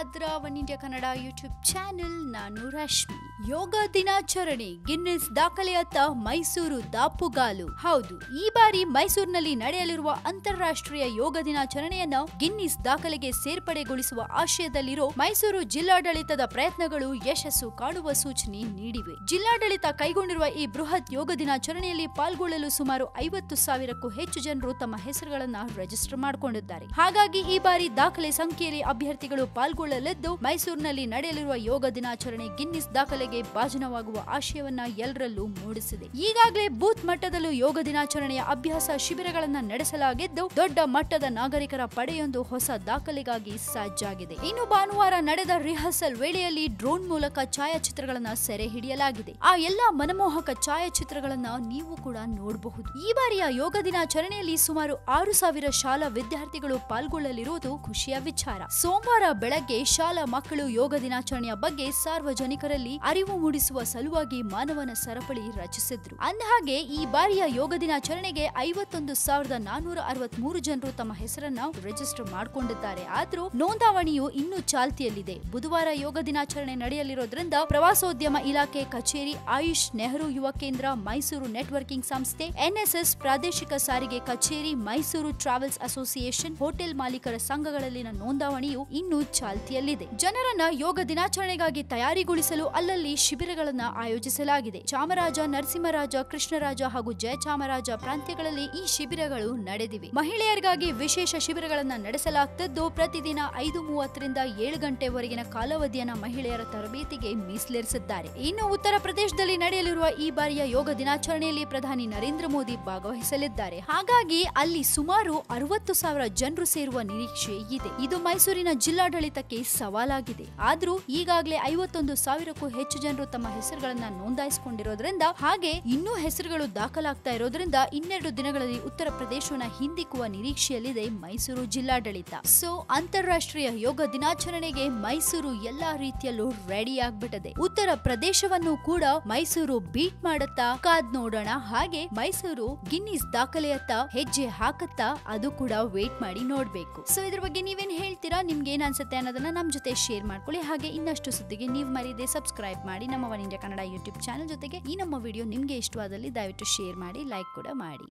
ಇದ್ರ one India Kannada YouTube channel ನಾನು ರಶ್ಮಿ. ಯೋಗ ದಿನಾಚರಣೆ ಗಿನ್ನಿಸ್ ದಾಖಲೆಯತ್ತ ಮೈಸೂರು ದಾಪುಗಾಲು. ಹೌದು, ಈ ಬಾರಿ ಮೈಸೂರಿನಲ್ಲಿ ನಡೆಯಲಿರುವ ಅಂತಾರಾಷ್ಟ್ರೀಯ ಯೋಗ ದಿನಾಚರಣೆಯನ್ನ ಗಿನ್ನಿಸ್ ದಾಖಲೆಗೆ ಸೇರ್ಪಡೆಗೊಳಿಸುವ ಆಶಯದಲ್ಲಿರೋ ಮೈಸೂರು ಜಿಲ್ಲಾಡಳಿತದ ಪ್ರಯತ್ನಗಳು ಯಶಸ್ಸು ಕಾಣುವ ಸೂಚನೆ ನೀಡಿವೆ. ಜಿಲ್ಲಾಡಳಿತ ಕೈಗೊಂಡಿರುವ ಈ ಬೃಹತ್ ಯೋಗ ದಿನಾಚರಣೆಯಲ್ಲಿ ಪಾಲ್ಗೊಳ್ಳಲು ಸುಮಾರು ಐವತ್ತು ಸಾವಿರಕ್ಕೂ ಹೆಚ್ಚು ಜನರು ತಮ್ಮ ಹೆಸರುಗಳನ್ನು ರಿಜಿಸ್ಟರ್ ಮಾಡಿಕೊಂಡಿದ್ದಾರೆ. ಹಾಗಾಗಿ ಈ ಬಾರಿ ದಾಖಲೆ ಸಂಖ್ಯೆಯಲ್ಲಿ ಅಭ್ಯರ್ಥಿಗಳು ಪಾಲ್ಗೊಳ್ಳಲಿದ್ದು ಮೈಸೂರಿನಲ್ಲಿ ನಡೆಯಲಿರುವ ಯೋಗ ದಿನಾಚರಣೆ ಗಿನ್ನಿಸ್ ದಾಖಲೆಗೆ ಭಾಜನವಾಗುವ ಆಶಯವನ್ನ ಎಲ್ಲರಲ್ಲೂ ಮೂಡಿಸಿದೆ. ಈಗಾಗಲೇ ಬೂತ್ ಮಟ್ಟದಲ್ಲೂ ಯೋಗ ದಿನಾಚರಣೆಯ ಅಭ್ಯಾಸ ಶಿಬಿರಗಳನ್ನ ನಡೆಸಲಾಗಿದ್ದು, ದೊಡ್ಡ ಮಟ್ಟದ ನಾಗರಿಕರ ಪಡೆಯೊಂದು ಹೊಸ ದಾಖಲೆಗಾಗಿ ಸಜ್ಜಾಗಿದೆ. ಇನ್ನು ಭಾನುವಾರ ನಡೆದ ರಿಹರ್ಸಲ್ ವೇಳೆಯಲ್ಲಿ ಡ್ರೋನ್ ಮೂಲಕ ಛಾಯಾಚಿತ್ರಗಳನ್ನ ಸೆರೆ ಹಿಡಿಯಲಾಗಿದೆ. ಆ ಎಲ್ಲಾ ಮನಮೋಹಕ ಛಾಯಾಚಿತ್ರಗಳನ್ನ ನೀವು ಕೂಡ ನೋಡಬಹುದು. ಈ ಬಾರಿಯ ಯೋಗ ದಿನಾಚರಣೆಯಲ್ಲಿ ಸುಮಾರು ಆರು ಸಾವಿರ ಶಾಲಾ ವಿದ್ಯಾರ್ಥಿಗಳು ಪಾಲ್ಗೊಳ್ಳಲಿರುವುದು ಖುಷಿಯ ವಿಚಾರ. ಸೋಮವಾರ ಬೆಳಗ್ಗೆ ಶಾಲಾ ಮಕ್ಕಳು ಯೋಗ ದಿನಾಚರಣೆಯ ಬಗ್ಗೆ ಸಾರ್ವಜನಿಕರಲ್ಲಿ ಅರಿವು ಮೂಡಿಸುವ ಸಲುವಾಗಿ ಮಾನವನ ಸರಪಳಿ ರಚಿಸಿದ್ರು. ಅಂದಹಾಗೆ, ಈ ಬಾರಿಯ ಯೋಗ ದಿನಾಚರಣೆಗೆ ಐವತ್ತೊಂದು ಸಾವಿರದ ನಾನೂರ ಅರವತ್ಮೂರು ಜನರು ತಮ್ಮ ಹೆಸರನ್ನ ರಿಜಿಸ್ಟರ್ ಮಾಡಿಕೊಂಡಿದ್ದಾರೆ. ಆದರೂ ನೋಂದಾವಣಿಯು ಇನ್ನೂ ಚಾಲ್ತಿಯಲ್ಲಿದೆ. ಬುಧವಾರ ಯೋಗ ದಿನಾಚರಣೆ ನಡೆಯಲಿರೋದ್ರಿಂದ ಪ್ರವಾಸೋದ್ಯಮ ಇಲಾಖೆ ಕಚೇರಿ ಆಯುಷ್ ನೆಹರು ಯುವ ಕೇಂದ್ರ ಮೈಸೂರು ನೆಟ್ವರ್ಕಿಂಗ್ ಸಂಸ್ಥೆ ಎನ್ಎಸ್ಎಸ್ ಪ್ರಾದೇಶಿಕ ಸಾರಿಗೆ ಕಚೇರಿ ಮೈಸೂರು ಟ್ರಾವೆಲ್ಸ್ ಅಸೋಸಿಯೇಷನ್ ಹೋಟೆಲ್ ಮಾಲೀಕರ ಸಂಘಗಳಲ್ಲಿನ ನೋಂದಾವಣಿಯು ಇನ್ನೂ ಚಾಲ್ತಿಯಲ್ಲಿದೆ ಜನರನ್ನ ಯೋಗ ದಿನಾಚರಣೆಗಾಗಿ ತಯಾರಿಗೊಳಿಸಲು ಅಲ್ಲಲ್ಲಿ ಶಿಬಿರಗಳನ್ನ ಆಯೋಜಿಸಲಾಗಿದೆ. ಚಾಮರಾಜ, ನರಸಿಂಹರಾಜ, ಕೃಷ್ಣರಾಜ ಹಾಗೂ ಜಯಚಾಮರಾಜ ಪ್ರಾಂತ್ಯಗಳಲ್ಲಿ ಈ ಶಿಬಿರಗಳು ನಡೆದಿವೆ. ಮಹಿಳೆಯರಿಗಾಗಿ ವಿಶೇಷ ಶಿಬಿರಗಳನ್ನ ನಡೆಸಲಾಗ್ತದ್ದು, ಪ್ರತಿದಿನ ಐದು ಮೂವತ್ತರಿಂದ ಏಳು ಗಂಟೆವರೆಗಿನ ಕಾಲಾವಧಿಯನ್ನ ಮಹಿಳೆಯರ ತರಬೇತಿಗೆ ಮೀಸಲಿರಿಸಿದ್ದಾರೆ. ಇನ್ನು ಉತ್ತರ ಪ್ರದೇಶದಲ್ಲಿ ನಡೆಯಲಿರುವ ಈ ಬಾರಿಯ ಯೋಗ ದಿನಾಚರಣೆಯಲ್ಲಿ ಪ್ರಧಾನಿ ನರೇಂದ್ರ ಮೋದಿ ಭಾಗವಹಿಸಲಿದ್ದಾರೆ. ಹಾಗಾಗಿ ಅಲ್ಲಿ ಸುಮಾರು ಅರವತ್ತು ಸಾವಿರ ಜನರು ಸೇರುವ ನಿರೀಕ್ಷೆ ಇದೆ. ಇದು ಮೈಸೂರಿನ ಜಿಲ್ಲಾಡಳಿತಕ್ಕೆ ಸವಾಲಾಗಿದೆ. ಆದ್ರೂ ಈಗಾಗಲೇ ಐವತ್ತೊಂದು ಸಾವಿರಕ್ಕೂ ಹೆಚ್ಚು ಜನರು ತಮ್ಮ ಹೆಸರುಗಳನ್ನ ನೋಂದಾಯಿಸಿಕೊಂಡಿರೋದ್ರಿಂದ, ಹಾಗೆ ಇನ್ನೂ ಹೆಸರುಗಳು ದಾಖಲಾಗ್ತಾ ಇರೋದ್ರಿಂದ ಇನ್ನೆರಡು ದಿನಗಳಲ್ಲಿ ಉತ್ತರ ಪ್ರದೇಶವನ್ನ ಹಿಂದಿಕ್ಕುವ ನಿರೀಕ್ಷೆಯಲ್ಲಿದೆ ಮೈಸೂರು ಜಿಲ್ಲಾಡಳಿತ. ಸೊ, ಅಂತಾರಾಷ್ಟ್ರೀಯ ಯೋಗ ದಿನಾಚರಣೆಗೆ ಮೈಸೂರು ಎಲ್ಲಾ ರೀತಿಯಲ್ಲೂ ರೆಡಿ ಆಗ್ಬಿಟ್ಟದೆ. ಉತ್ತರ ಪ್ರದೇಶವನ್ನು ಕೂಡ ಮೈಸೂರು ಬೀಟ್ ಮಾಡುತ್ತಾ, ಕಾದ್ ನೋಡೋಣ. ಹಾಗೆ ಮೈಸೂರು ಗಿನ್ನಿಸ್ ದಾಖಲೆಯತ್ತ ಹೆಜ್ಜೆ ಹಾಕತ್ತಾ, ಅದು ಕೂಡ ವೇಟ್ ಮಾಡಿ ನೋಡ್ಬೇಕು. ಸೊ, ಇದ್ರ ಬಗ್ಗೆ ನೀವೇನ್ ಹೇಳ್ತೀರಾ? ನಿಮ್ಗೆ ಏನ್ ಅನ್ಸುತ್ತೆ ಅನ್ನೋದನ್ನ ಸುದ್ದಿಗಳನ್ನು ನಮ್ಮ ಜೊತೆ ಶೇರ್ ಮಾಡ್ಕೊಳ್ಳಿ. ಹಾಗೆ ಇನ್ನಷ್ಟು ಸುದ್ದಿಗೆ ನೀವು ಮರೀದೆ ಸಬ್ಸ್ಕ್ರೈಬ್ ಮಾಡಿ ನಮ್ಮ one India Kannada YouTube channel ಜೊತೆಗೆ ಈ ನಮ್ಮ ವಿಡಿಯೋ ನಿಮಗೆ ಇಷ್ಟವಾದಲ್ಲಿ ದಯವಿಟ್ಟು ಶೇರ್ ಮಾಡಿ ಲೈಕ್ ಕೂಡ ಮಾಡಿ.